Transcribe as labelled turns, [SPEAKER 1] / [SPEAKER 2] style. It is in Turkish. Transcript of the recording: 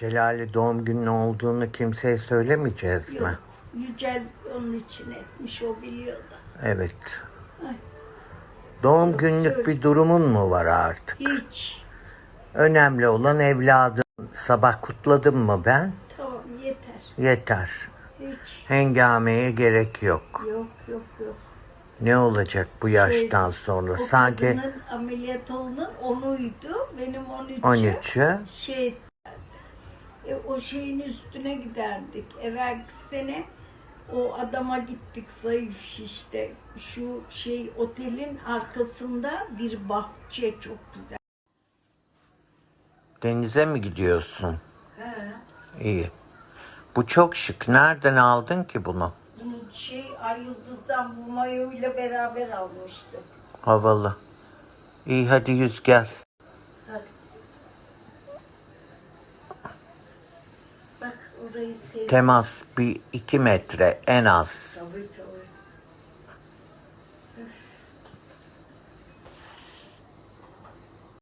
[SPEAKER 1] Şelale doğum günün olduğunu kimseye söylemeyeceğiz mi?
[SPEAKER 2] Yok. Yücel onun için etmiş o biliyor da.
[SPEAKER 1] Evet.
[SPEAKER 2] Ay.
[SPEAKER 1] Doğum günlük bir durumun mu var artık?
[SPEAKER 2] Hiç.
[SPEAKER 1] Önemli olan evladın. Sabah kutladım mı ben?
[SPEAKER 2] Tamam yeter.
[SPEAKER 1] Yeter.
[SPEAKER 2] Hiç.
[SPEAKER 1] Hengameye gerek yok.
[SPEAKER 2] Yok yok yok.
[SPEAKER 1] Ne olacak bu yaştan sonra?
[SPEAKER 2] O
[SPEAKER 1] Sanki
[SPEAKER 2] ameliyat olunun onuydu. Benim 13'ü
[SPEAKER 1] 13'ü.
[SPEAKER 2] şey o şeyin üstüne giderdik. Evvelki sene o adama gittik zayıf şişte. Şu şey otelin arkasında bir bahçe çok güzel.
[SPEAKER 1] Denize mi gidiyorsun?
[SPEAKER 2] He.
[SPEAKER 1] İyi. Bu çok şık. Nereden aldın ki bunu?
[SPEAKER 2] Bunu şey Ay Yıldız'dan bu mayo ile beraber almıştım.
[SPEAKER 1] Havalı. İyi hadi yüz gel. Temas bir iki metre en az.